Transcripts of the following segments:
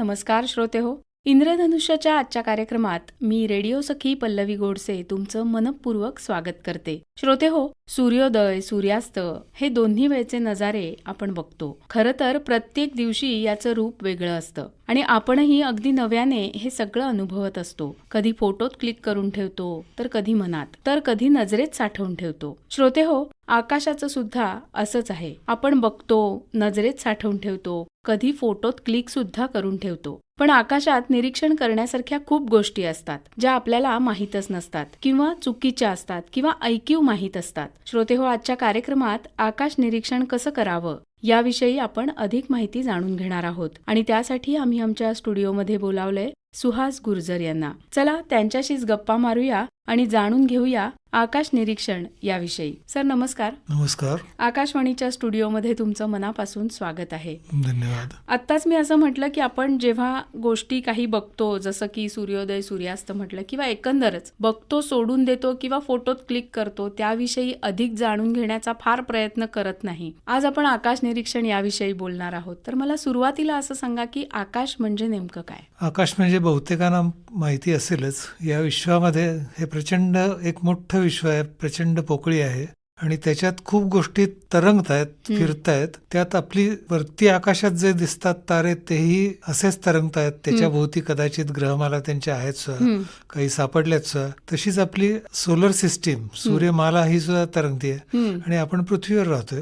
नमस्कार श्रोते हो इंद्रधनुष्याच्या आजच्या कार्यक्रमात मी रेडिओ सखी पल्लवी गोडसे तुमचं मनपूर्वक स्वागत करते. श्रोते हो सूर्योदय सूर्यास्त हे दोन्ही वेळचे नजारे आपण बघतो. खरं तर प्रत्येक दिवशी याचं रूप वेगळं असतं आणि आपणही अगदी नव्याने हे सगळं अनुभवत असतो. कधी फोटोत क्लिक करून ठेवतो तर कधी मनात तर कधी नजरेत साठवून ठेवतो. श्रोते हो आकाशाचं सुद्धा असंच आहे. आपण बघतो नजरेत साठवून ठेवतो कधी फोटोत क्लिक सुद्धा करून ठेवतो. पण आकाशात निरीक्षण करण्यासारख्या खूप गोष्टी असतात ज्या आपल्याला माहीतच नसतात किंवा चुकीच्या असतात किंवा ऐकीव माहीत असतात. श्रोते हो आजच्या कार्यक्रमात आकाश निरीक्षण कसं करावं याविषयी आपण अधिक माहिती जाणून घेणार आहोत. आणि त्यासाठी आम्ही आमच्या स्टुडिओमध्ये बोलावलंय सुहास गुर्जर यांना. चला त्यांच्याशीच गप्पा मारूया आणि जाणून घेऊया आकाश निरीक्षण याविषयी. सर नमस्कार. नमस्कार. आकाशवाणीच्या स्टुडिओमध्ये तुमचं मनापासून स्वागत आहे. धन्यवाद. आत्ताच मी असं म्हटलं की आपण जेव्हा गोष्टी काही बघतो जसं की सूर्योदय सूर्यास्त म्हटलं किंवा एकंदरच बघतो सोडून देतो किंवा फोटोत क्लिक करतो त्याविषयी अधिक जाणून घेण्याचा फार प्रयत्न करत नाही. आज आपण आकाश निरीक्षण याविषयी बोलणार आहोत. तर मला सुरुवातीला असं सांगा की आकाश म्हणजे नेमकं काय? आकाश म्हणजे बहुतेकांना माहिती असेलच. या विश्वामध्ये हे प्रचंड एक मोठं विश्व आहे प्रचंड पोकळी आहे आणि त्याच्यात खूप गोष्टी तरंगत आहेत हम्म. फिरतायत. त्यात आपली वरती आकाशात जे दिसतात तारे तेही असेच तरंगत आहेत त्याच्या भोवती कदाचित ग्रहमाला त्यांच्या आहेत सुद्धा काही सापडल्यात सुद्धा तशीच आपली सोलर सिस्टीम सूर्यमाला ही सुद्धा तरंगतीये. हम्म, आणि आपण पृथ्वीवर राहतोय.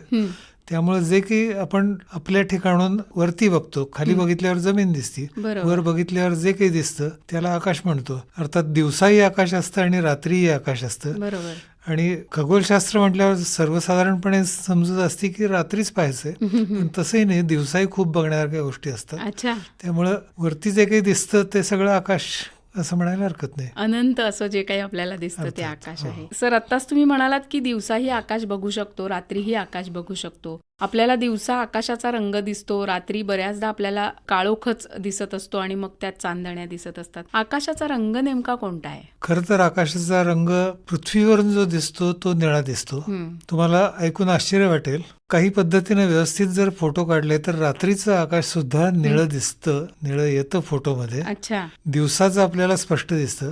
त्यामुळे जे काही आपण आपल्या ठिकाणून वरती बघतो खाली बघितल्यावर जमीन दिसती वर बघितल्यावर जे काही दिसतं त्याला आकाश म्हणतो. अर्थात दिवसाही आकाश असतं आणि रात्रीही आकाश असतं. आणि खगोलशास्त्र म्हटल्यावर सर्वसाधारणपणे समजत असते की रात्रीच पाहायचंय पण तसंही नाही दिवसाही खूप बघण्यासारख्या गोष्टी असतात. त्यामुळं वरती जे काही दिसतं ते सगळं आकाश. असं म्हणायला हरकत नाही. अनंत असं जे काही आपल्याला दिसतं ते आकाश हो. आहे. सर आत्ताच तुम्ही म्हणालात की दिवसाही आकाश बघू शकतो रात्रीही आकाश बघू शकतो. आपल्याला दिवसा आकाशाचा रंग दिसतो रात्री बऱ्याचदा आपल्याला काळोखच दिसत असतो आणि मग त्यात चांदण्या दिसत असतात. आकाशाचा रंग नेमका कोणता आहे? खरं तर आकाशाचा रंग पृथ्वीवरून जो दिसतो तो निळा दिसतो. तुम्हाला ऐकून आश्चर्य वाटेल. काही पद्धतीने व्यवस्थित जर फोटो काढले तर रात्रीचं आकाश सुद्धा निळं दिसतं. निळं येतं फोटोमध्ये. अच्छा. दिवसाचं आपल्याला स्पष्ट दिसतं.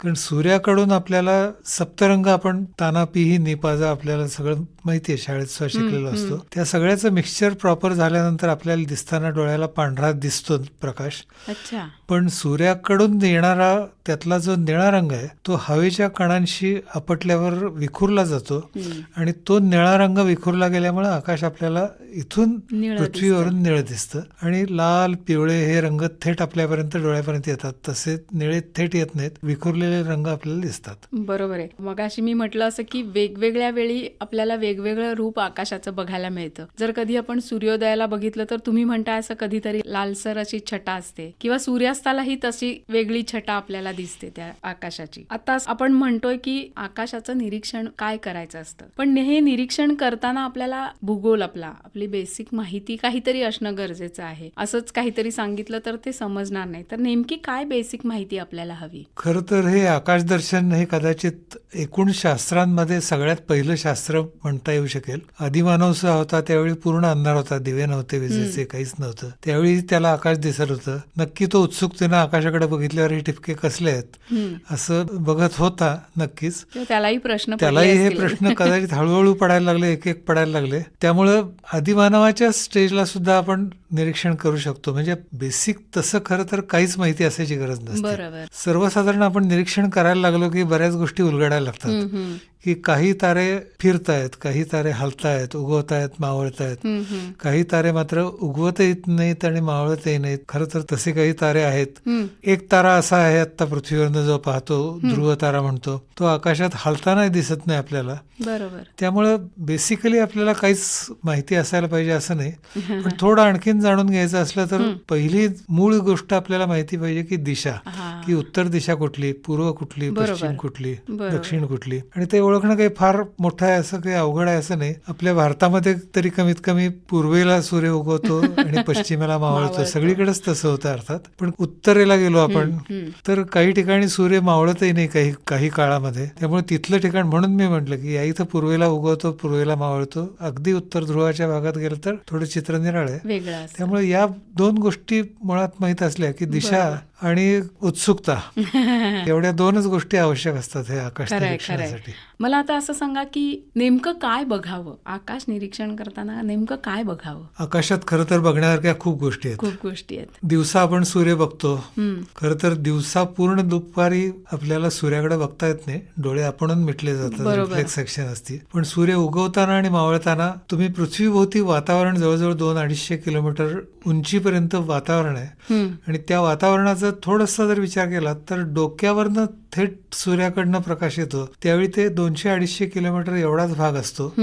कारण सूर्याकडून आपल्याला सप्तरंग आपण तानापिही निपाजा आपल्याला सगळं माहिती आहे शाळेत सुद्धा शिकलेलो. असतो. त्या सगळ्याचं मिक्सचर प्रॉपर झाल्यानंतर आपल्याला दिसताना डोळ्याला पांढरा दिसतो प्रकाश. अच्छा. पण सूर्याकडून येणारा त्यातला जो निळा रंग आहे तो हवेच्या कणांशी आपटल्यावर विखुरला जातो. आणि तो निळा रंग विखुरला गेल्यामुळे आकाश आपल्याला इथून पृथ्वीवरून निळं दिसतं. आणि लाल पिवळे हे रंग थेट आपल्यापर्यंत डोळ्यापर्यंत येतात. तसे निळे थेट येत नाहीत. विखुरलेले रंग आपल्याला दिसतात. बरोबर आहे. मग अशी मी म्हटलं असं की वेगवेगळ्या वेळी आपल्याला वेगवेगळं रूप आकाशाचं बघायला मिळतं. जर कधी आपण सूर्योदयाला बघितलं तर तुम्ही म्हणताय असं कधीतरी लालसर अशी छटा असते किंवा सूर्यास्तालाही तशी वेगळी छटा आपल्याला दिसते त्या आकाशाची. आता आपण म्हणतोय की आकाशाचं निरीक्षण काय करायचं असतं? पण हे निरीक्षण करताना आपल्याला भूगोल आपला आपली बेसिक माहिती काहीतरी असणं गरजेचं आहे. असंच काहीतरी सांगितलं तर ते समजणार नाही. तर नेमकी काय बेसिक माहिती आपल्याला हवी? खर तर हे आकाशदर्शन हे कदाचित एकूण शास्त्रांमध्ये सगळ्यात पहिलं शास्त्र म्हणता येऊ शकेल. आदिमानव सुद्धा होता त्यावेळी पूर्ण अंधार होता. दिवे नव्हते विजेचे काहीच नव्हतं. त्यावेळी त्याला आकाश दिसत होतं. नक्की तो उत्सुकतेनं आकाशाकडे बघितल्यावर हे ठिपके कसले आहेत. असं बघत होता नक्कीच. त्यालाही प्रश्न त्यालाही हे. प्रश्न कदाचित हळूहळू पडायला लागले एक एक पडायला लागले. त्यामुळं आदिमानवाच्या स्टेजला सुद्धा आपण निरीक्षण करू शकतो. म्हणजे बेसिक तसं खरं तर काहीच माहिती असायची गरज नसते. बरोबर. सर्वसाधारण आपण निरीक्षण करायला लागलो की बऱ्याच गोष्टी उलगडायला लागतात. की काही तारे फिरतायत काही तारे हलतायत उगवतायत मावळतायत. काही तारे मात्र उगवत येत नाहीत आणि मावळतही नाहीत. खरं तर तसे काही तारे आहेत. एक तारा असा आहे आता पृथ्वीवरनं जो पाहतो ध्रुव तारा म्हणतो तो आकाशात हलताना दिसत नाही आपल्याला. बरोबर. त्यामुळं बेसिकली आपल्याला काहीच माहिती असायला पाहिजे असं नाही. पण थोडं आणखीन जाणून घ्यायचं असलं तर पहिली मूळ गोष्ट आपल्याला माहिती पाहिजे की दिशा. की उत्तर दिशा कुठली पूर्व कुठली. पश्चिम कुठली. दक्षिण कुठली. आणि ते ओळखणं काही फार मोठं आहे असं काही अवघड आहे असं नाही. आपल्या भारतामध्ये तरी कमीत कमी पूर्वेला सूर्य उगवतो आणि पश्चिमेला मावळतो. सगळीकडेच तसं होतं अर्थात. पण उत्तरेला गेलो आपण. तर काही ठिकाणी सूर्य मावळतही नाही काही काही काळामध्ये. त्यामुळे तिथलं ठिकाण म्हणून मी म्हटलं की या इथं पूर्वेला उगवतो पूर्वेला मावळतो. अगदी उत्तर ध्रुवाच्या भागात गेलं तर थोडं चित्र निराळ आहे त्यामुळे या दोन गोष्टी मुळात माहीत असल्या की दिशा आणि उत्सुकता. एवढ्या दोनच गोष्टी आवश्यक असतात हे आकाश निरीक्षणासाठी. मला आता असं सांगा की नेमकं काय बघावं? आकाश निरीक्षण करताना नेमकं काय बघावं? आकाशात खरं तर बघण्यासारख्या खूप गोष्टी आहेत. खूप गोष्टी आहेत. दिवसा आपण सूर्य बघतो. खरं तर दिवसा पूर्ण दुपारी आपल्याला सूर्याकडे बघता येत नाही. डोळे आपणच मिटले जातात. रिफ्लेक्स सेक्शन असते पण सूर्य उगवताना आणि मावळताना तुम्ही पृथ्वीभोवती वातावरण जवळजवळ दोन अडीचशे किलोमीटर उंचीपर्यंत वातावरण आहे. आणि त्या वातावरणाचा थोडासा जर विचार केला तर डोक्यावरनं थेट सूर्याकडनं प्रकाश येतो. त्यावेळी ते दोनशे अडीचशे किलोमीटर एवढाच भाग असतो.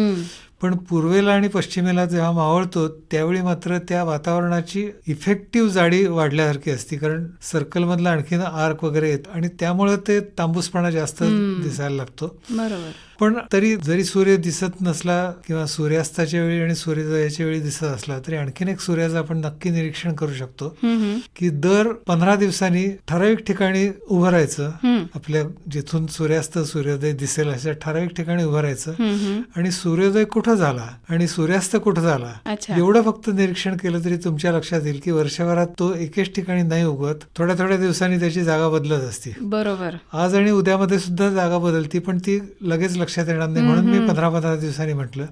पण पूर्वेला आणि पश्चिमेला जेव्हा मावळतो त्यावेळी मात्र त्या वातावरणाची इफेक्टिव्ह जाडी वाढल्यासारखी असते. कारण सर्कलमधला आणखीन आर्क वगैरे येत आणि त्यामुळे ते तांबूसपणा जास्त दिसायला लागतो. बरोबर. पण तरी जरी सूर्य दिसत नसला किंवा सूर्यास्ताच्या वेळी आणि सूर्योदयाच्या वेळी दिसत असला तरी आणखीन एक सूर्याचं आपण नक्की निरीक्षण करू शकतो. की दर पंधरा दिवसांनी ठराविक ठिकाणी उभं राहायचं. आपल्या जिथून सूर्यास्त सूर्योदय दिसेल अशा ठराविक ठिकाणी उभं राहायचं. आणि सूर्योदय कुठं झाला आणि सूर्यास्त कुठं झाला एवढं फक्त निरीक्षण केलं तरी तुमच्या लक्षात येईल की वर्षभरात तो एकेच ठिकाणी नाही उगवत. थोड्या थोड्या दिवसांनी त्याची जागा बदलत असते. बरोबर. आज आणि उद्यामध्ये सुद्धा जागा बदलती पण ती लगेच लक्षात येणार नाही म्हणून मी पंधरा पंधरा दिवसांनी म्हटलं.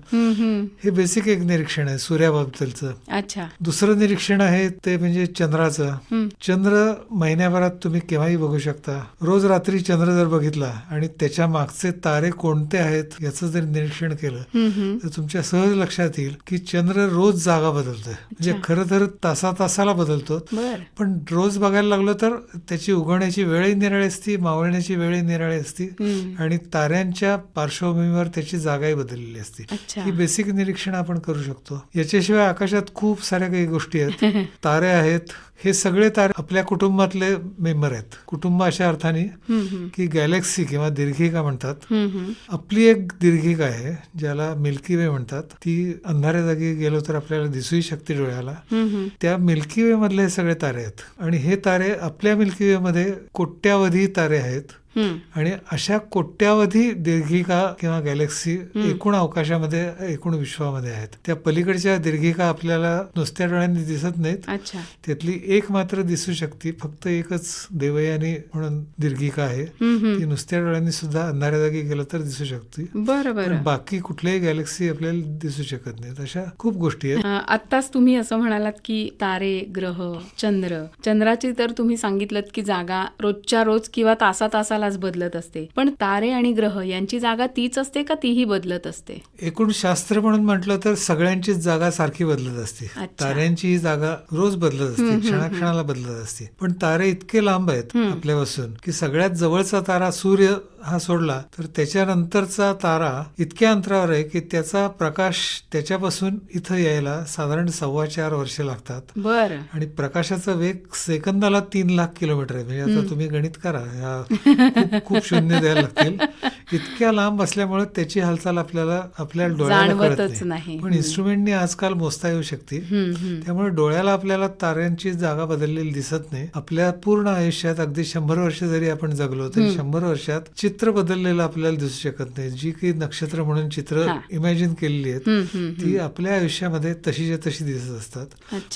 हे बेसिक एक निरीक्षण आहे सूर्याबद्दलचं अच्छा. दुसरं निरीक्षण आहे ते म्हणजे चंद्राचं. चंद्र महिन्याभरात तुम्ही केव्हाही बघू शकता. रोज रात्री चंद्र जर बघितला आणि त्याच्या मागचे तारे कोणते आहेत याचं जर निरीक्षण केलं. तर तुमच्या सहज लक्षात येईल की चंद्र रोज जागा बदलतोय. म्हणजे खरं तर तासा तासाला बदलतो पण रोज बघायला लागलो तर त्याची उगवण्याची वेळही निराळी असती मावळण्याची वेळही निराळी असती. आणि ताऱ्यांच्या पार्श्वभूमीवर त्याची जागाही बदललेली असते. ही बेसिक निरीक्षण आपण करू शकतो. याच्याशिवाय आकाशात खूप साऱ्या काही गोष्टी आहेत. तारे आहेत. हे सगळे तारे आपल्या कुटुंबातले मेंबर आहेत. कुटुंब अशा अर्थाने. की गॅलेक्सी किंवा दीर्घिका म्हणतात. आपली एक दीर्घिका आहे ज्याला मिल्की वे म्हणतात. ती अंधाऱ्या जागी गेलो तर आपल्याला दिसूही शकते डोळ्याला. त्या मिल्की वे मधले हे सगळे तारे आहेत. आणि हे तारे आपल्या मिल्की वे मध्ये कोट्यावधी तारे आहेत. आणि अशा कोट्यावधी दीर्घिका किंवा गॅलेक्सी एकूण अवकाशामध्ये एकूण विश्वामध्ये आहेत. त्या पलीकडच्या दीर्घिका आपल्याला नुसत्या डोळ्यांनी दिसत नाहीत. त्यातली एक मात्र दिसू शकते फक्त एकच देवयानी म्हणून दीर्घिका आहे. ती नुसत्या डोळ्यांनी सुद्धा अंधाऱ्या जागी गेलं तर दिसू शकते. बरं बरं. पण बाकी कुठल्याही गॅलेक्सी आपल्याला दिसू शकत नाहीत. अशा खूप गोष्टी आहेत. अं, आत्ताच तुम्ही असं म्हणालात की तारे ग्रह चंद्र चंद्राची तर तुम्ही सांगितलं की जागा रोजच्या रोज किंवा तासा तासालाच बदलत असते. पण तारे आणि ग्रह यांची जागा तीच असते का तीही बदलत असते? एकूण शास्त्र म्हणून म्हटलं तर सगळ्यांचीच जागा सारखी बदलत असते. ताऱ्यांची ही जागा रोज बदलत असते क्षणाक्षणाला बदलत असते. पण तारे इतके लांब आहेत आपल्यापासून की सगळ्यात जवळचा तारा सूर्य हा सोडला तर त्याच्यानंतरचा तारा इतक्या अंतरावर आहे की त्याचा प्रकाश त्याच्यापासून इथं यायला साधारण सव्वा चार वर्ष लागतात. बर. आणि प्रकाशाचा वेग सेकंदाला तीन लाख किलोमीटर आहे. म्हणजे आता तुम्ही गणित करा खूप शून्य द्यायला लागतील. इतक्या लांब असल्यामुळे त्याची हालचाल आपल्याला आपल्या डोळ्याला कळत नाही. पण इन्स्ट्रुमेंटनी आजकाल मोजता येऊ शकते. त्यामुळे डोळ्याला आपल्याला ताऱ्यांची जागा बदललेली दिसत नाही. आपल्या पूर्ण आयुष्यात अगदी शंभर वर्ष जरी आपण जगलो तरी शंभर वर्षात चित्र बदललेलं आपल्याला दिसू शकत नाही. जी काही नक्षत्र म्हणून चित्र. इमॅजिन केलेली आहेत. ती आपल्या आयुष्यामध्ये तशीच्या तशी दिसत असतात.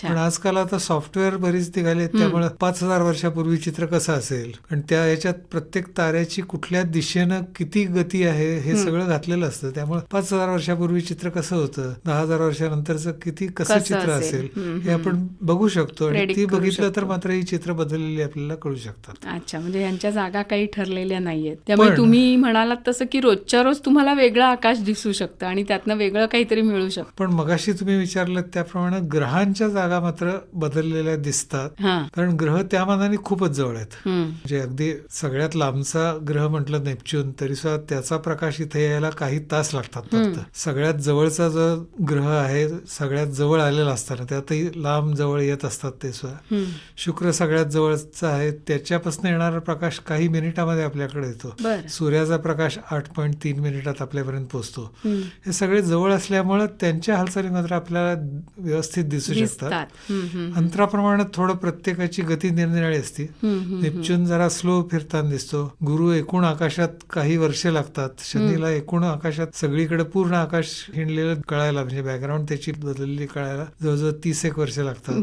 पण आजकाल आता सॉफ्टवेअर बरीच निघाले त्यामुळे पाच हजार वर्षापूर्वी चित्र कसं असेल? आणि त्या याच्यात प्रत्येक ताऱ्याची कुठल्या दिशेनं किती गती आहे हे सगळं घातलेलं असतं. त्यामुळे पाच हजार वर्षापूर्वी चित्र कसं होतं? दहा हजार वर्षानंतरचं किती कसं चित्र असेल? हे आपण बघू शकतो आणि ती बघितलं तर. मात्र ही चित्र बदललेली आपल्याला कळू शकतात. अच्छा म्हणजे यांच्या जागा काही ठरलेल्या नाहीयेत. त्यामुळे पण- तुम्ही म्हणालात तसं की रोजच्या रोज तुम्हाला वेगळं आकाश दिसू शकतं आणि त्यातनं वेगळं काहीतरी मिळू शकतं. पण मगाशी तुम्ही विचारलं त्याप्रमाणे ग्रहांच्या जागा मात्र बदललेल्या दिसतात. कारण ग्रह त्या मानाने खूपच जवळ आहेत. म्हणजे अगदी सगळ्यात लांबचा ग्रह म्हटलं नेपच्यून तरी सुद्धा त्याचा प्रकाश इथे यायला काही तास लागतात फक्त. सगळ्यात जवळचा जो ग्रह आहे सगळ्यात जवळ आलेला असताना त्यातही लांब जवळ येत असतात ते सुद्धा. शुक्र सगळ्यात जवळचा आहे त्याच्यापासून येणारा प्रकाश काही मिनिटामध्ये आपल्याकडे येतो. सूर्याचा प्रकाश आठ पॉईंट तीन मिनिटात आपल्यापर्यंत पोहोचतो. हे सगळे जवळ असल्यामुळं त्यांच्या हालचाली मात्र आपल्याला व्यवस्थित दिसू शकतात. दिसतात हम्म, हम्म. अंतराप्रमाणे थोडं प्रत्येकाची गती निरनिराळी असते. नेपच्यून जरा स्लो फिरताना दिसतो. गुरु एकूण आकाशात काही वर्षे लागतात. शनीला एकूण आकाशात सगळीकडे पूर्ण आकाश हिंडलेलं कळायला म्हणजे बॅकग्राऊंड त्याची बदललेली कळायला जवळजवळ तीस एक वर्षे लागतात.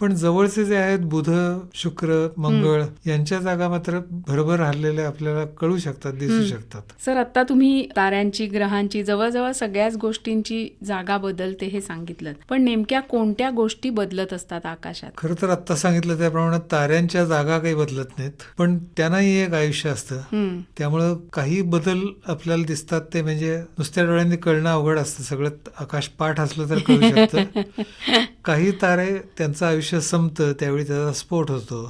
पण जवळचे जे आहेत बुध शुक्र मंगळ यांच्या जागा मात्र भरभर हल्लेल्या आपल्याला कळू शकतात दिसू शकतात. सर आता तुम्ही ताऱ्यांची ग्रहांची जवळजवळ सगळ्याच गोष्टींची जागा बदलते हे सांगितलं. पण नेमक्या कोणत्या गोष्टी बदलत असतात आकाशात? खरं तर आत्ता सांगितलं त्याप्रमाणे ताऱ्यांच्या जागा काही बदलत नाहीत पण त्यांनाही एक आयुष्य असतं. त्यामुळं काही बदल आपल्याला दिसतात ते म्हणजे नुसत्या डोळ्यांनी कळणं अवघड असतं. सगळं आकाश पाठ असलं तर कळू शकतं. काही तारे त्यांचं आयुष्य संपतं त्यावेळी त्याचा स्फोट होतो.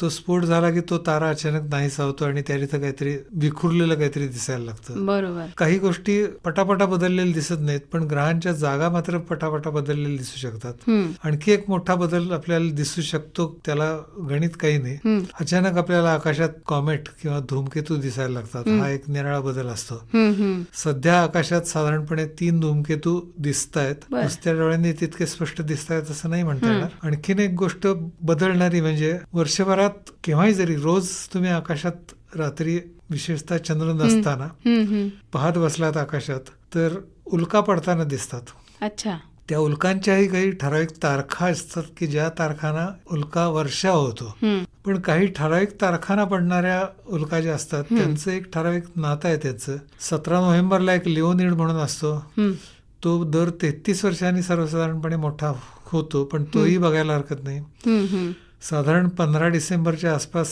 तो स्फोट झाला की तो तारा अचानक नाहीसा होतो आणि त्या तिथं काहीतरी विखुरलेलं काहीतरी दिसायला लागतं. बरोबर. काही गोष्टी पटापटा बदललेल्या दिसत नाहीत पण ग्रहांच्या जागा मात्र पटापटा बदललेल्या दिसू शकतात. आणखी एक मोठा बदल आपल्याला दिसू शकतो त्याला गणित काही नाही. अचानक आपल्याला आकाशात कॉमेट किंवा धूमकेतू दिसायला लागतात. हा एक निराळा बदल असतो. सध्या आकाशात साधारणपणे तीन धूमकेतू दिसत आहेत. नुसत्या डोळ्यांनी तितके स्पष्ट दिसत आहेत असं नाही म्हणता येणार. आणखीन एक गोष्ट बदलणारी म्हणजे वर्षभरात केव्हाही जरी रोज तुम्ही आकाशात रात्री विशेषतः चंद्र नसताना. पाहत बसलात आकाशात तर उल्का पडताना दिसतात. अच्छा. त्या उल्कांच्याही काही ठराविक तारखा असतात की ज्या तारखांना उल्का वर्षा होतो. पण काही ठराविक तारखांना पडणाऱ्या उल्का ज्या असतात त्यांचं एक ठराविक नातं आहे त्याचं. सतरा नोव्हेंबरला एक लिओनिड म्हणून असतो. तो दर तेहतीस वर्षांनी सर्वसाधारणपणे मोठा होतो पण तोही बघायला हरकत नाही. साधारण पंधरा डिसेंबरच्या आसपास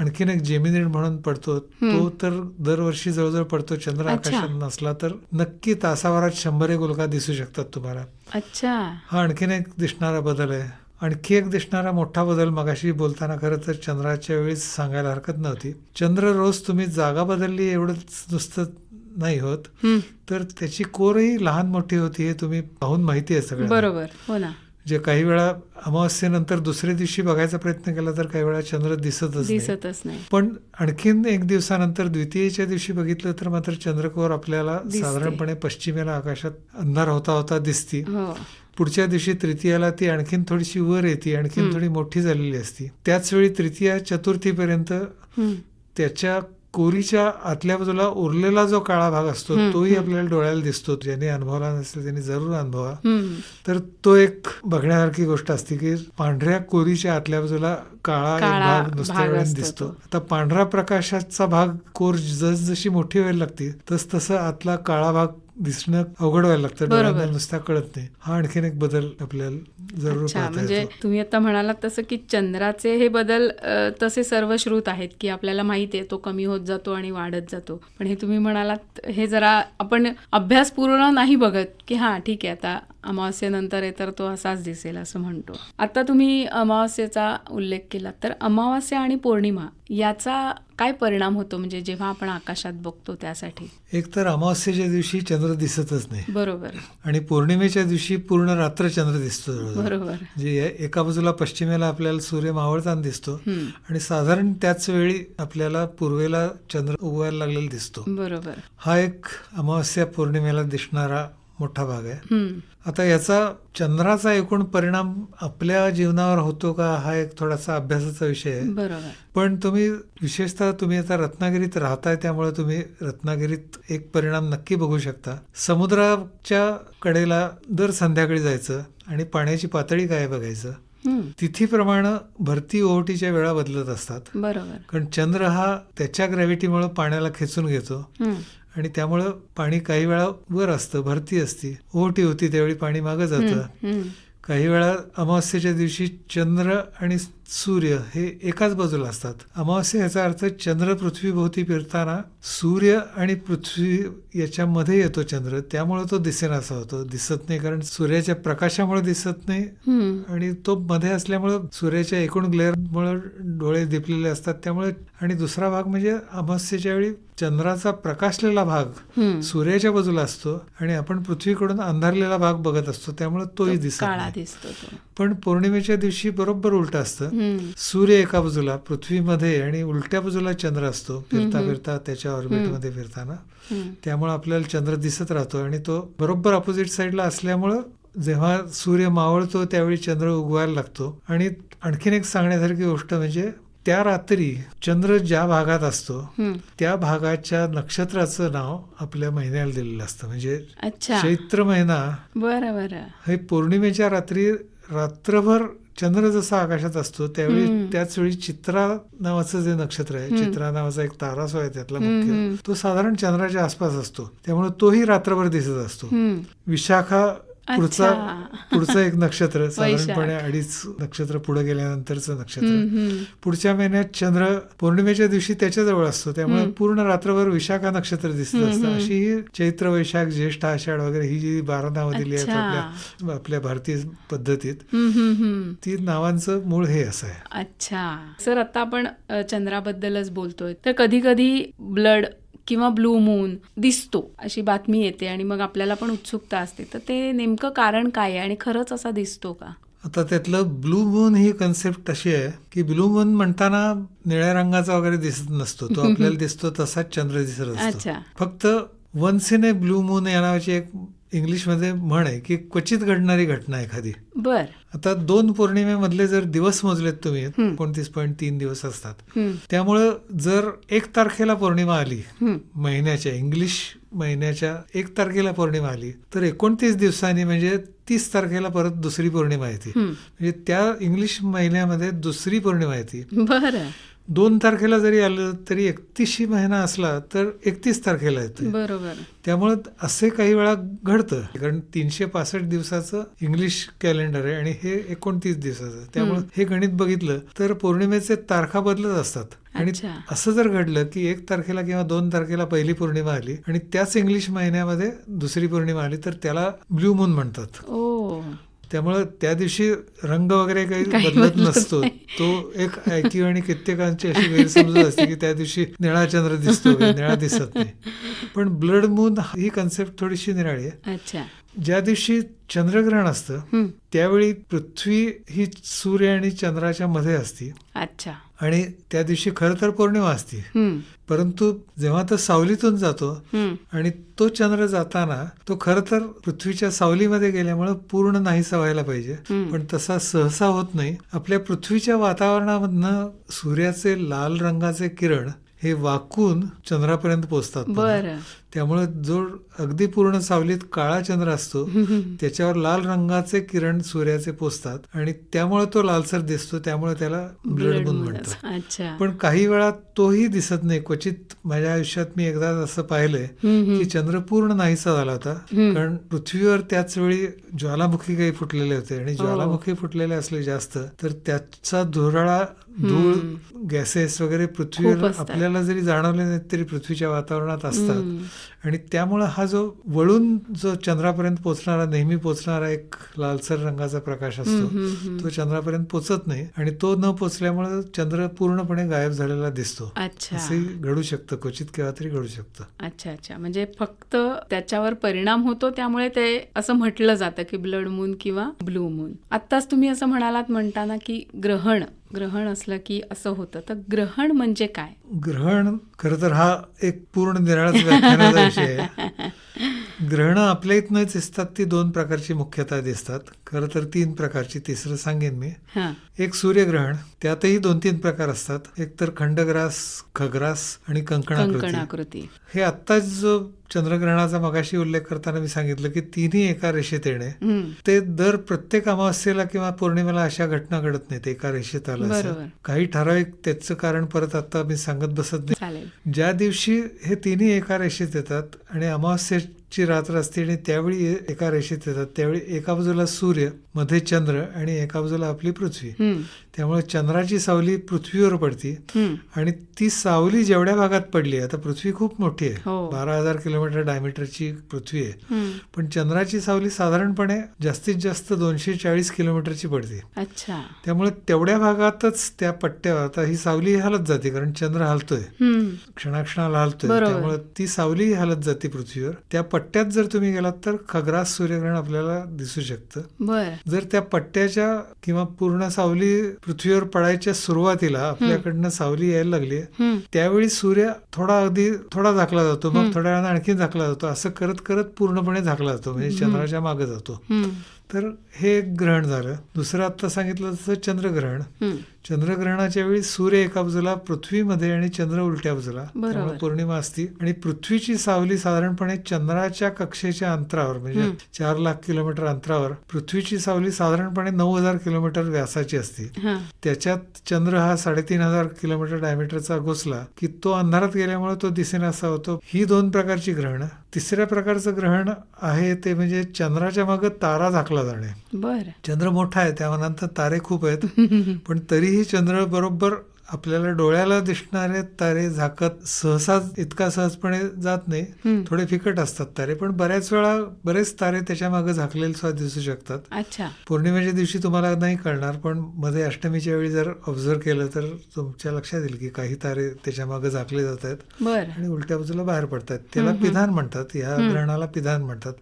आणखीन एक जेमिनिड म्हणून पडतो तो तर दरवर्षी जवळजवळ पडतो चंद्र. आकाशात नसला तर नक्की तासाभरात शंभर एक उल्का दिसू शकतात तुम्हाला. अच्छा. हा आणखीन एक दिसणारा बदल आहे. आणखी एक दिसणारा मोठा बदल मगाशी बोलताना खरं तर चंद्राच्या वेळीच सांगायला हरकत नव्हती. चंद्र रोज तुम्ही जागा बदलली एवढंच नुसतं नाही होत. तर त्याची कोरही लहान मोठी होती हे तुम्ही पाहून माहिती आहे सगळं बरोबर हो ना. जे काही वेळा अमावस्येनंतर दुसऱ्या दिवशी बघायचा प्रयत्न केला तर काही वेळा चंद्र दिसतच नाही. दिसतच नाही. पण आणखीन एक दिवसानंतर द्वितीयेच्या दिवशी बघितलं तर मात्र चंद्रकोर आपल्याला. साधारणपणे पश्चिमेला आकाशात अंधार होता होता दिसती. हो. पुढच्या दिवशी तृतीयाला ती आणखीन थोडीशी वर येते आणखीन थोडी मोठी झालेली असती. त्याच वेळी तृतीया चतुर्थीपर्यंत. त्याच्या कोरीच्या आतल्या बाजूला उरलेला जो काळा भाग असतो तोही आपल्याला डोळ्याला दिसतो ज्याने अनुभवला नसेल त्यांनी जरूर अनुभवा. तर तो एक बघण्यासारखी गोष्ट असते की पांढऱ्या कोरीच्या आतल्या बाजूला काळा एक भाग नुसत्या असतो दिसतो. आता पांढऱ्या प्रकाशाचा भाग कोर जसजशी मोठी व्हायला लागते तस तसं आतला काळा भाग दिसणं अवघड व्हायला लागतं. डोळ्यांना नुसता कळत नाही. हा आणखीन एक बदल आपल्याला जरूर म्हणजे तुम्ही आता म्हणालात तसं की चंद्राचे हे बदल तसे सर्वश्रुत आहेत की आपल्याला माहिती आहे तो कमी होत जातो आणि वाढत जातो. पण हे तुम्ही म्हणालात हे जरा आपण अभ्यासपूर्ण नाही बघत की हां ठीक आहे आता अमावस्येनंतर आहे तर तो असाच दिसेल असं म्हणतो. आता तुम्ही अमावस्येचा उल्लेख केला तर अमावस्या आणि पौर्णिमा याचा काय परिणाम होतो? म्हणजे जेव्हा आपण आकाशात बघतो त्यासाठी. एक तर अमावस्येच्या दिवशी चंद्र दिसतच नाही. बरोबर. आणि पौर्णिमेच्या दिवशी पूर्ण रात्र चंद्र दिसतो. बरोबर. म्हणजे या- एका बाजूला पश्चिमेला आपल्याला सूर्य मावळताना दिसतो. आणि साधारण त्याच वेळी आपल्याला पूर्वेला चंद्र उगवायला लागलेला दिसतो. बरोबर. हा एक अमावस्या पौर्णिमेला दिसणारा मोठा भाग आहे. आता याचा चंद्राचा एकूण परिणाम आपल्या जीवनावर होतो का हा एक थोडासा अभ्यासाचा विषय आहे. बरोबर. पण तुम्ही विशेषतः तुम्ही आता रत्नागिरीत राहताय त्यामुळे तुम्ही रत्नागिरीत एक परिणाम नक्की बघू शकता. समुद्राच्या कडेला दर संध्याकाळी जायचं आणि पाण्याची पातळी काय बघायचं. तिथीप्रमाणे भरती ओहोटीच्या वेळा बदलत असतात. बरोबर. कारण चंद्र हा त्याच्या ग्रॅव्हिटीमुळे पाण्याला खेचून घेतो. आणि त्यामुळं पाणी काही वेळा वर असतं भरती असती ओहोटी होती त्यावेळी पाणी मागं जातं. काही वेळा अमावस्येच्या दिवशी चंद्र आणि सूर्य हे एकाच बाजूला असतात. अमावस्या याचा अर्थ चंद्र पृथ्वीभोवती फिरताना सूर्य आणि पृथ्वी याच्यामध्ये येतो चंद्र. त्यामुळे तो दिसेनासा होतो. दिसत नाही कारण सूर्याच्या प्रकाशामुळे दिसत नाही. आणि तो मध्ये असल्यामुळं सूर्याच्या एकूण ग्लेअरमुळे डोळे दिपलेले असतात. त्यामुळे आणि दुसरा भाग म्हणजे अमावस्येच्या वेळी चंद्राचा प्रकाशलेला भाग. सूर्याच्या बाजूला असतो आणि आपण पृथ्वीकडून अंधारलेला भाग बघत असतो. त्यामुळे तोही दिसत पण पौर्णिमेच्या दिवशी बरोबर उलट असतं. सूर्य एका बाजूला पृथ्वीमध्ये आणि उलट्या बाजूला चंद्र असतो फिरता फिरता त्याच्या ऑर्बिटमध्ये फिरताना. त्यामुळे आपल्याला चंद्र दिसत राहतो आणि तो बरोबर अपोजिट साईडला असल्यामुळं जेव्हा सूर्य मावळतो त्यावेळी चंद्र उगवायला लागतो. आणि आणखीन एक सांगण्यासारखी गोष्ट म्हणजे त्या रात्री चंद्र ज्या भागात असतो. त्या भागाच्या नक्षत्राचं नाव आपल्या महिन्याला दिलेलं असतं. म्हणजे चैत्र महिना बरं बरं. हे पौर्णिमेच्या रात्री रात्रभर चंद्र जसा आकाशात असतो त्यावेळी. त्याच वेळी चित्रा नावाचं जे नक्षत्र आहे चित्रा नावाचा एक तारासो आहे त्यातला मुख्य. तो साधारण चंद्राच्या आसपास असतो त्यामुळे तोही रात्रभर दिसत असतो. विशाखा पुढचा. पुढचं एक नक्षत्र. साधारणपणे अडीच नक्षत्र पुढे गेल्यानंतरचं नक्षत्र. पुढच्या महिन्यात चंद्र पौर्णिमेच्या दिवशी त्याच्याजवळ असतो त्यामुळे. पूर्ण रात्रभर विशाखा नक्षत्र दिसत असतं. अशी ही चैत्र वैशाख ज्येष्ठ आषाढ वगैरे ही जी बारा नावं दिली आहेत. आपल्या आपल्या भारतीय पद्धतीत. ती नावांचं मूळ हे असं आहे अच्छा सर आता आपण चंद्राबद्दलच बोलतोय तर कधी कधी ब्लड किंवा ब्लू मून दिसतो अशी बातमी येते आणि मग आपल्याला पण उत्सुकता असते. तर ते नेमकं कारण काय आहे आणि खरंच असा दिसतो का? आता त्यातलं ब्लू मून ही कन्सेप्ट अशी आहे की ब्लू मून म्हणताना निळ्या रंगाचा वगैरे दिसत नसतो. तो आपल्याला दिसतो तसाच चंद्र दिसत असतो. फक्त once in a blue moon या नावाची एक इंग्लिशमध्ये म्हण आहे की क्वचित घडणारी घटना एखादी. बर. आता दोन पौर्णिमेमधले जर दिवस मोजलेत तुम्ही. एकोणतीस पॉईंट तीन दिवस असतात. त्यामुळं जर एक तारखेला पौर्णिमा आली. महिन्याच्या इंग्लिश महिन्याच्या एक तारखेला पौर्णिमा आली तर एकोणतीस दिवसांनी म्हणजे तीस तारखेला परत दुसरी पौर्णिमा येते. म्हणजे त्या इंग्लिश महिन्यामध्ये दुसरी पौर्णिमा येते. बरं. दोन तारखेला जरी आलं तरी एकतीसशी महिना असला तर एकतीस तारखेला येते बरोबर. त्यामुळे असे काही वेळा घडतं. कारण तीनशे पासष्ट दिवसाचं इंग्लिश कॅलेंडर आहे आणि हे एकोणतीस दिवसाचं. त्यामुळे हे गणित बघितलं तर पौर्णिमेचे तारखा बदलत असतात. आणि. असं जर घडलं की एक तारखेला किंवा दोन तारखेला पहिली पौर्णिमा आली आणि त्याच इंग्लिश महिन्यामध्ये दुसरी पौर्णिमा आली तर त्याला ब्ल्यू मून म्हणतात. त्यामुळे त्या दिवशी रंग वगैरे काही बदलत नसतो. तो एक ऐकीव आणि कित्येकांची अशी गैरसमजूत असते की त्या दिवशी निळा चंद्र दिसतो निळा दिसत नाही. पण ब्लड मून ही कन्सेप्ट थोडीशी निराळी आहे. अच्छा. ज्या दिवशी चंद्रग्रहण असतं. त्यावेळी पृथ्वी ही सूर्य आणि चंद्राच्या मध्ये असते. अच्छा. आणि त्या दिवशी खरं तर पौर्णिमा असते परंतु जेव्हा तो सावलीतून जातो. आणि तो चंद्र जाताना तो खरं तर पृथ्वीच्या सावलीमध्ये गेल्यामुळे पूर्ण नाहीसा व्हायला पाहिजे. पण तसा सहसा होत नाही आपल्या पृथ्वीच्या वातावरणामधनं सूर्याचे लाल रंगाचे किरण हे वाकून चंद्रापर्यंत पोहोचतात. बरं त्यामुळे जो अगदी पूर्ण सावलीत काळा चंद्र असतो त्याच्यावर लाल रंगाचे किरण सूर्याचे पोचतात आणि त्यामुळे तो लालसर दिसतो त्यामुळे त्याला ब्लड मून म्हणतात पण काही वेळा तोही दिसत नाही क्वचित माझ्या आयुष्यात मी एकदा असं पाहिलंय. की चंद्र पूर्ण नाहीसा झाला होता. कारण पृथ्वीवर त्याच वेळी ज्वालामुखी काही फुटलेले होते आणि हो. ज्वालामुखी फुटलेले असले जास्त तर त्याचा धुराळा धूळ गॅसेस वगैरे पृथ्वीवर. आपल्याला जरी जाणवले नाहीत तरी पृथ्वीच्या वातावरणात असतात. आणि त्यामुळं हा जो वळून जो चंद्रापर्यंत पोचणारा नेहमी पोचणारा एक लालसर रंगाचा प्रकाश असतो. तो चंद्रापर्यंत पोचत नाही आणि तो न पोचल्यामुळे चंद्र पूर्णपणे गायब झालेला दिसतो. अच्छा. असंही घडू शकतं क्वचित केव्हा तरी घडू शकतं. अच्छा अच्छा. म्हणजे फक्त त्याच्यावर परिणाम होतो त्यामुळे ते असं म्हटलं जातं की ब्लड मून किंवा ब्लू मून. आत्ताच तुम्ही असं म्हणालात म्हणताना की ग्रहण. ग्रहण असलं की असं होतं. तर ग्रहण म्हणजे काय? ग्रहण खरं तर हा एक पूर्ण निराळाच व्याख्यानाचा विषय आहे. ग्रहणं आपल्या इथनंच दिसतात ती दोन प्रकारची मुख्यतः दिसतात. खरं तर तीन प्रकारची तिसरं सांगेन मी. हा. एक सूर्यग्रहण त्यातही दोन तीन प्रकार असतात. एक तर खंडग्रास खग्रास आणि कंकणाकृती. हे आत्ताच जो चंद्रग्रहणाचा मगाशी उल्लेख करताना मी सांगितलं की तिन्ही एका रेषेत येणे. ते दर प्रत्येक अमावस्येला किंवा पौर्णिमेला अशा घटना घडत नाहीत एका रेषेत आलं. काही ठराविक त्याचं कारण परत आता मी सांगत बसत नाही. ज्या दिवशी हे तिन्ही एका रेषेत येतात आणि just अमावस्येची रात्र असते आणि त्यावेळी एका रेषेत येतात त्यावेळी एका बाजूला सूर्यमध्ये चंद्र आणि एका बाजूला आपली पृथ्वी. त्यामुळे चंद्राची सावली पृथ्वीवर पडती. आणि ती सावली जेवढ्या भागात पडली आता पृथ्वी खूप मोठी आहे हो. बारा हजार किलोमीटर डायमीटरची पृथ्वी आहे. पण चंद्राची सावली साधारणपणे जास्तीत जास्त दोनशे चाळीस किलोमीटरची पडते अच्छा त्यामुळे तेवढ्या भागातच त्या पट्ट्यावर आता ही सावली हलत जाते कारण चंद्र हलतोय. क्षणाक्षणाला हलतोय. त्यामुळे ती सावली हलत जाते पृथ्वीवर त्या पट्ट्यात जर तुम्ही गेलात तर खग्रास सूर्यग्रहण आपल्याला दिसू शकतं. बर. जर त्या पट्ट्याच्या किंवा पूर्ण सावली पृथ्वीवर पडायच्या सुरुवातीला आपल्याकडनं सावली यायला लागली. त्यावेळी सूर्य थोडा अगदी थोडा झाकला जातो. मग थोड्या वेळाने आणखी झाकला जातो. असं करत करत पूर्णपणे झाकला जातो. म्हणजे चंद्राच्या मागे जातो. तर हे एक ग्रहण झालं. दुसरं आता सांगितलं तसं चंद्रग्रहण. चंद्रग्रहणाच्या वेळी सूर्य एका बाजूला पृथ्वीमध्ये आणि चंद्र उलट्या बाजूला. त्यामुळे पौर्णिमा असती. आणि पृथ्वीची सावली साधारणपणे चंद्राच्या कक्षेच्या अंतरावर म्हणजे. चार लाख किलोमीटर अंतरावर पृथ्वीची सावली साधारणपणे नऊ हजार किलोमीटर व्यासाची असते. त्याच्यात चंद्र हा साडेतीन हजार किलोमीटर डायमीटरचा घुसला की तो अंधारात गेल्यामुळे तो दिसेनासा होतो. ही दोन प्रकारची ग्रहणं. तिसऱ्या प्रकारचं ग्रहण आहे ते म्हणजे चंद्राच्या मागे तारा झाकला जाणे. चंद्र मोठा आहे त्या तारे खूप आहेत. पण तरीही चंद्र बरोबर आपल्याला डोळ्याला दिसणारे तारे झाकत सहसा इतका सहजपणे जात नाही. थोडे फिकट असतात तारे पण बऱ्याच वेळा बरेच तारे त्याच्यामागे झाकलेले सुद्धा दिसू शकतात. अच्छा. पौर्णिमेच्या दिवशी तुम्हाला नाही कळणार पण मध्ये अष्टमीच्या वेळी जर ऑब्झर्व केलं तर तुमच्या लक्षात येईल की काही तारे त्याच्यामागे झाकले जात आहेत आणि उलट्या बाजूला बाहेर पडतात. त्याला पिधान म्हणतात या ग्रहणाला पिधान म्हणतात.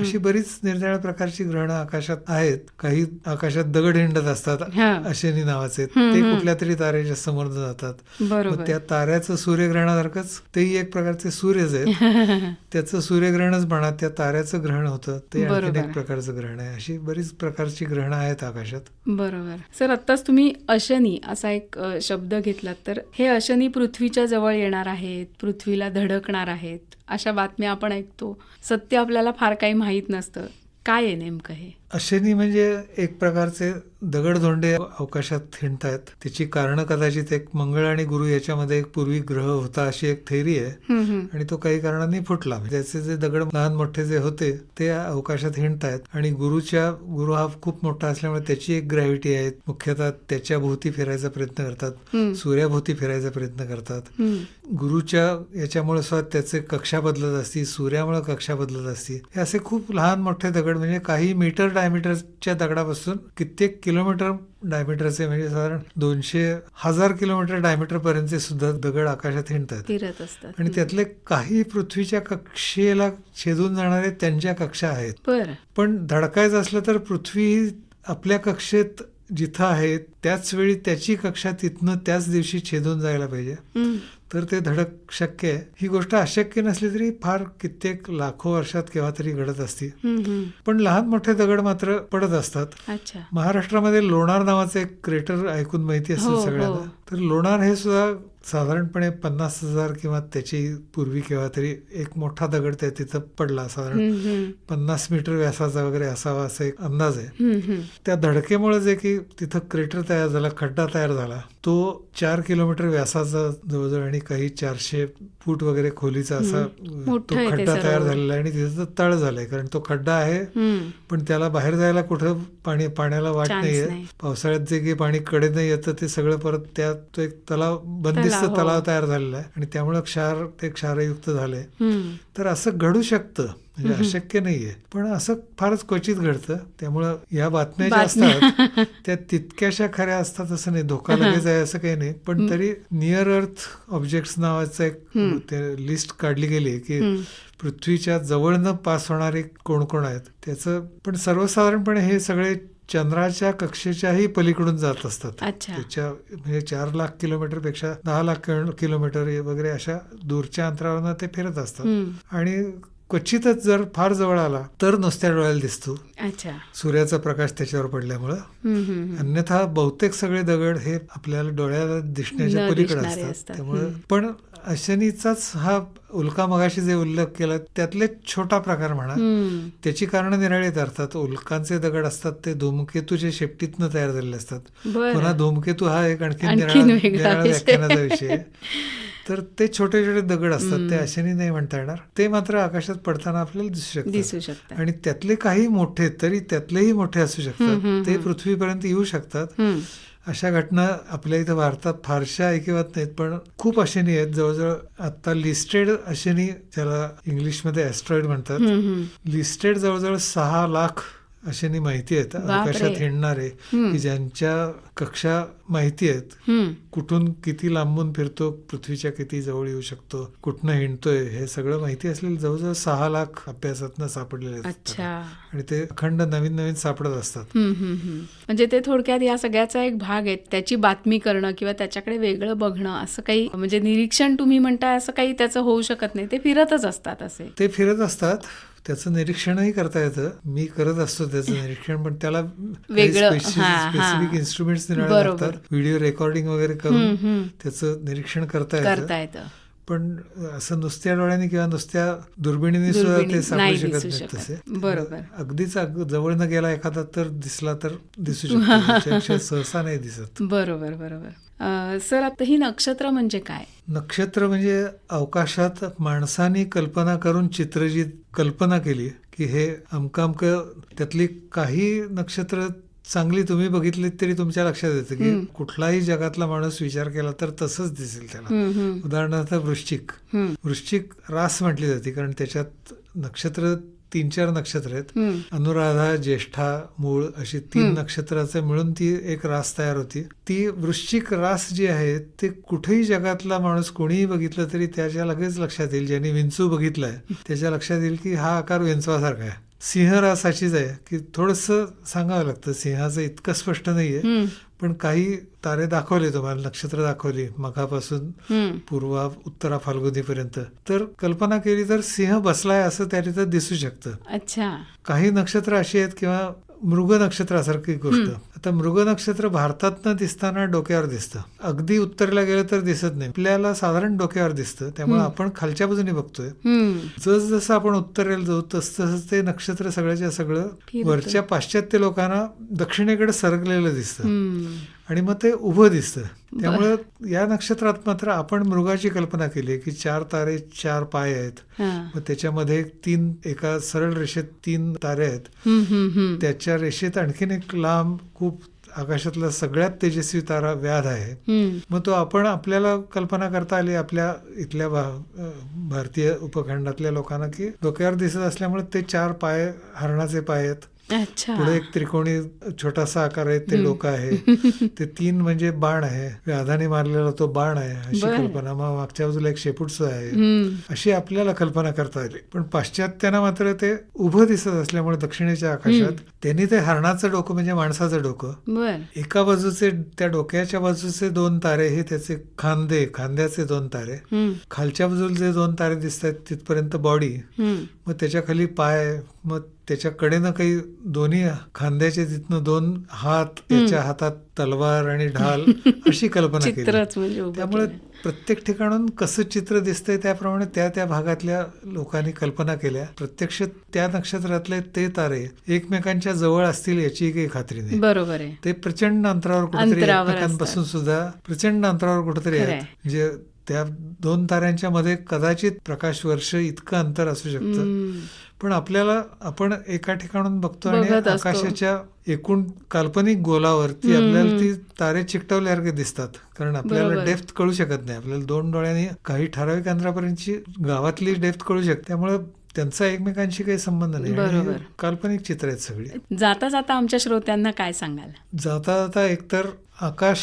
अशी बरीच निरनिराळ्या प्रकारची ग्रहणं आकाशात आहेत. काही आकाशात दगड हिंडत असतात. अश्विनी नावाचे. ते. कुठल्या तरी ताऱ्याच्या समोर जातात. मग त्या ताऱ्याचं सूर्यग्रहणासारखंच तेही एक प्रकारचे सूर्यच आहेत. त्याचं सूर्यग्रहणच म्हणा त्या ताऱ्याचं ग्रहण होतं. ते बरोबर. एक प्रकारचं ग्रहण आहे. अशी बरीच प्रकारची ग्रहणं आहेत आकाशात. बरोबर. सर आत्ताच तुम्ही अशनी असा एक शब्द घेतलात. तर हे अशनी पृथ्वीच्या जवळ येणार आहेत पृथ्वीला धडकणार आहेत अशा बातम्या आपण ऐकतो. सत्य आपल्याला फार काही माहीत नसतं. काय आहे नेमकं हे? अश्विनी म्हणजे एक प्रकारचे दगडधोंडे अवकाशात हिंडतायत त्याची कारणं कदाचित एक मंगळ आणि गुरु याच्यामध्ये एक पूर्वी ग्रह होता अशी एक थेरी आहे. आणि तो काही कारणांनी फुटला. म्हणजे त्याचे जे दगड लहान मोठे जे होते ते अवकाशात हिंडतायत. आणि गुरुच्या गुरु हा खूप मोठा असल्यामुळे त्याची एक ग्रॅव्हिटी आहे. मुख्यतः त्याच्या भोवती फिरायचा प्रयत्न करतात. सूर्याभोवती फिरायचा प्रयत्न करतात. गुरुच्या याच्यामुळे सुद्धा त्याचे कक्षा बदलत असती सूर्यामुळे कक्षा बदलत असती. हे असे खूप लहान मोठे दगड म्हणजे काही मीटर डायमीटरच्या दगडापासून कित्येक किलोमीटर डायमीटरचे म्हणजे साधारण दोनशे हजार किलोमीटर डायमीटर पर्यंतचे सुद्धा दगड आकाशात हिंडतात. फिरत असतात. आणि त्यातले काही पृथ्वीच्या कक्षेला छेदून जाणारे त्यांच्या कक्षा आहेत. पण धडकायचं असलं तर पृथ्वी आपल्या कक्षेत जिथं आहे त्याच वेळी त्याची कक्षा तिथनं त्याच दिवशी छेदून जायला पाहिजे. तर ते धडक शक्य आहे ही गोष्ट अशक्य नसली तरी फार कित्येक लाखो वर्षात केव्हा तरी घडत असती. पण लहान मोठे दगड मात्र पडत असतात महाराष्ट्रामध्ये लोणार नावाचं एक क्रेटर ऐकून माहिती हो, असेल हो. सगळ्यांना तर लोणार हे सुद्धा साधारणपणे पन्नास हजार किंवा त्याची पूर्वी केव्हा तरी एक मोठा दगड त्या तिथं पडला साधारण. पन्नास मीटर व्यासाचा वगैरे असावा असा एक अंदाज आहे. त्या धडकेमुळे जे की तिथं क्रेटर तयार झाला खड्डा तयार झाला तो चार किलोमीटर व्यासाचा जवळजवळ आणि काही चारशे फूट वगैरे खोलीचा असा तो खड्डा तयार. झालेला आहे आणि तिथं तळ झालाय कारण तो खड्डा आहे. पण त्याला बाहेर जायला कुठं पाणी पाण्याला वाट नाहीये नाही. पावसाळ्यात जे काही पाणी कडेनं येतं ते सगळं परत त्यात तो एक तलाव बंदिस्त तलाव, हो. तयार झालेला आहे आणि त्यामुळे क्षार ते क्षारयुक्त झालंय. तर असं घडू शकतं म्हणजे अशक्य नाहीये. पण असं फारच क्वचित घडतं. त्यामुळं या बातम्या ज्या असतात त्या तितक्याशा खऱ्या असतात असं नाही. धोका लगेच आहे असं काही नाही. पण तरी नियर अर्थ ऑब्जेक्ट्स नावाचं एक लिस्ट काढली गेली की. पृथ्वीच्या जवळनं पास होणारे कोण कोण आहेत? त्याचं पण सर्वसाधारणपणे हे सगळे चंद्राच्या कक्षेच्याही पलीकडून जात असतात. त्याच्या म्हणजे चार लाख किलोमीटरपेक्षा दहा लाख किलो- किलोमीटर वगैरे अशा दूरच्या अंतरावरनं ते फिरत असतात. आणि क्वचितच जर फार जवळ आला तर नुसत्या डोळ्याला दिसतो अच्छा सूर्याचा प्रकाश त्याच्यावर पडल्यामुळं. अन्यथा बहुतेक सगळे दगड हे आपल्याला डोळ्याला दिसण्याच्या पलीकडे असतात. त्यामुळे. पण अशनीचाच हा उल्का मगाशी जे उल्लेख केला त्यातले छोटा प्रकार म्हणा. त्याची कारण निराळी आहेत अर्थात उल्कांचे दगड असतात ते धूमकेतूचे शेपटीतनं तयार झालेले असतात. पुन्हा धूमकेतू हा एक आणखी निराळा निराळा. व्याख्यानाचा विषय आहे. तर ते छोटे छोटे दगड असतात ते अशाने नाही म्हणता येणार. ते मात्र आकाशात पडताना आपल्याला दिसू शकतात. आणि त्यातले काही मोठे तरी त्यातलेही मोठे असू शकतात. ते पृथ्वीपर्यंत येऊ शकतात. अशा घटना आपल्या इथं भारतात फारशा ऐकिवात नाहीत पण खूप अशनी आहेत. जवळजवळ आता लिस्टेड अशनी ज्याला इंग्लिशमध्ये ॲस्ट्रॉइड म्हणतात. लिस्टेड जवळजवळ सहा लाख अशांनी माहिती आहेत. आकाशात हिंडणारे की ज्यांच्या कक्षा माहिती आहेत. कुठून किती लांबून फिरतो पृथ्वीच्या किती जवळ येऊ शकतो कुठनं हिंडतोय हे सगळं माहिती असलेले जवळजवळ सहा लाख अभ्यासातनं सापडलेले आणि ते अखंड नवीन नवीन सापडत असतात. म्हणजे ते थोडक्यात या सगळ्याचा एक भाग आहे त्याची बातमी करणं किंवा त्याच्याकडे वेगळं बघणं असं काही म्हणजे निरीक्षण तुम्ही म्हणताय असं काही त्याचं होऊ शकत नाही. ते फिरतच असतात असे. ते फिरत असतात. त्याचं निरीक्षणही करता येतं. मी करत असतो त्याचं निरीक्षण पण त्याला. Specific instruments. लागतात. व्हिडिओ रेकॉर्डिंग वगैरे करून त्याचं निरीक्षण करता येतं. पण असं नुसत्या डोळ्याने किंवा नुसत्या दुर्बिणीने सुद्धा ते नाही शकत शकत. तसे. बरोबर. अगदीच अग- जवळ न गेला एखादा तर दिसला तर दिसू शकतो. सहसा नाही दिसत. बरोबर बरोबर. अं, सर आता ही नक्षत्र म्हणजे काय? नक्षत्र म्हणजे अवकाशात माणसाने कल्पना करून चित्र जी कल्पना केली की हे अमकं अमकं त्यातली काही नक्षत्र चांगली तुम्ही बघितलीत तरी तुमच्या लक्षात येतं की कुठलाही जगातला माणूस विचार केला तर तसंच दिसेल त्याला. हम्म, हम्म, उदाहरणार्थ वृश्चिक. हम्म, वृश्चिक रास म्हटली जाते कारण त्याच्यात नक्षत्र तीन चार नक्षत्र आहेत. अनुराधा ज्येष्ठा मूळ अशी तीन नक्षत्राचे मिळून ती एक रास तयार होती. ती वृश्चिक रास जी आहे ते कुठेही जगातला माणूस कोणीही बघितलं तरी त्याच्या लगेच लक्षात येईल. ज्यांनी विंचू बघितलाय त्याच्या लक्षात येईल की हा आकार विंचवासारखा आहे. सिंह रास अशीच आहे. की थोडस सांगावं लागतं. सिंहाचं इतकं स्पष्ट नाहीये. पण काही तारे दाखवले तुम्हाला. नक्षत्र दाखवली मघापासून. पूर्वा उत्तरा फाल्गुनीपर्यंत. तर कल्पना केली तर सिंह बसलाय असं त्या तिथं दिसू शकतं. अच्छा. काही नक्षत्र अशी आहेत किंवा मृग नक्षत्रासारखी गोष्ट. आता मृग नक्षत्र भारतातनं दिसताना डोक्यावर दिसतं अगदी उत्तरेला गेलं तर दिसत नाही आपल्याला साधारण डोक्यावर दिसतं त्यामुळे आपण खालच्या बाजूने बघतोय. जस जसं आपण उत्तरेला जाऊ तस तसं ते नक्षत्र सगळ्याच्या सगळं. वरच्या पाश्चात्य लोकांना दक्षिणेकडे सरकलेलं दिसतं. आणि मग ते उभं दिसतं त्यामुळे या नक्षत्रात मात्र आपण मृगाची कल्पना केली की चार तारे चार पाय आहेत. मग त्याच्यामध्ये तीन एका सरळ रेषेत तीन तारे आहेत. त्याच्या रेषेत आणखीन एक लांब खूप आकाशातला सगळ्यात तेजस्वी तारा व्याध आहे. मग तो आपण आपल्याला कल्पना करता आली आपल्या इथल्या भारतीय उपखंडातल्या लोकांना की डोक्यावर दिसत असल्यामुळे ते चार पाय हरणाचे पाय आहेत पुढे एक त्रिकोणी छोटासा आकार आहे ते डोकं आहे. ते तीन म्हणजे बाण आहे. व्याधाने मारलेला तो बाण आहे अशी. कल्पना. मग मागच्या बाजूला एक शेपूट सुद्धा आहे. अशी आपल्याला कल्पना करता आली. पण पाश्चात्यांना मात्र ते उभं दिसत असल्यामुळे दक्षिणेच्या आकाशात त्यांनी ते हरणाचं डोकं म्हणजे माणसाचं डोकं एका बाजूचे त्या डोक्याच्या बाजूचे दोन तारे हे त्याचे खांदे खांद्याचे दोन तारे. खालच्या बाजूला जे दोन तारे दिसत आहेत तिथपर्यंत बॉडी. मग त्याच्याखाली पाय मग त्याच्या कडेनं काही दोन्ही खांद्याचे तिथनं दोन हात त्याच्या हातात तलवार आणि ढाल अशी कल्पना केली. म्हणजे त्यामुळे. प्रत्येक ठिकाणून कसं चित्र दिसतंय त्याप्रमाणे त्या त्या भागातल्या लोकांनी कल्पना केल्या. प्रत्यक्ष त्या नक्षत्रातले ते तारे एकमेकांच्या जवळ असतील याची काही खात्री नाही बरोबर आहे. ते प्रचंड अंतरावर कुठेतरी एकमेकांपासून सुद्धा प्रचंड अंतरावर कुठेतरी. आहेत. म्हणजे त्या दोन ताऱ्यांच्या मध्ये कदाचित प्रकाश वर्ष इतकं अंतर असू शकतं. पण आपल्याला आपण एका ठिकाणून बघतो आणि. आकाशाच्या एकूण काल्पनिक गोलावरती आपल्याला ती तारे चिकटवल्यासारखे दिसतात. कारण आपल्याला. डेप्थ कळू शकत नाही. आपल्याला दोन डोळ्यांनी काही ठराविक अंतरापर्यंतची गावातली डेप्थ कळू शकते. त्यामुळे त्यांचा एकमेकांशी काही संबंध नाही. काल्पनिक चित्र आहेत सगळी. जाता जाता आमच्या श्रोत्यांना काय सांगाल? जाता जाता एकतर आकाश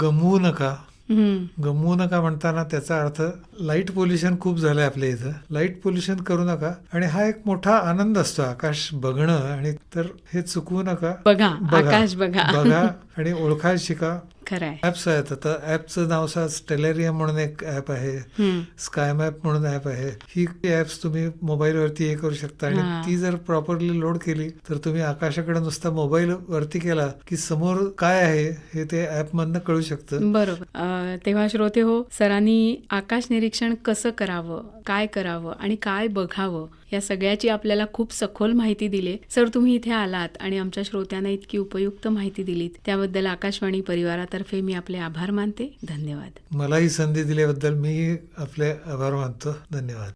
गमवू नका. गमवू नका म्हणताना त्याचा अर्थ लाइट पोल्युशन खूप झालंय आपल्या इथं. लाइट पोल्युशन करू नका. आणि हा एक मोठा आनंद असतो आकाश बघणं. आणि तर हे चुकवू नका. बघा आकाश बघा. बघा आणि ओळखायला शिका. खरं आहे ऍप्स आहेत. आता ऍपचं नाव स्टेलेरियम म्हणून एक ऍप आहे. स्काय मॅप म्हणून ऍप आहे. ही ऍप्स तुम्ही मोबाईलवरती हे करू शकता. आणि ती जर प्रॉपरली लोड केली तर तुम्ही आकाशाकडे नुसता मोबाईल वरती केला की समोर काय आहे हे ते ऍप मधनं कळू शकतं. बरोबर. तेव्हा श्रोते हो सरांनी आकाश निरीक्षण कसं करावं काय करावं आणि काय बघावं या सगळ्याची आपल्याला खूप सखोल माहिती दिली. सर तुम्ही इथे आलात आणि आमच्या श्रोत्यांना इतकी उपयुक्त माहिती दिलीत. त्याबद्दल आकाशवाणी परिवारातर्फे मी आपले आभार मानते. धन्यवाद. मला ही संधी दिल्याबद्दल मी आपले आभार मानतो. धन्यवाद.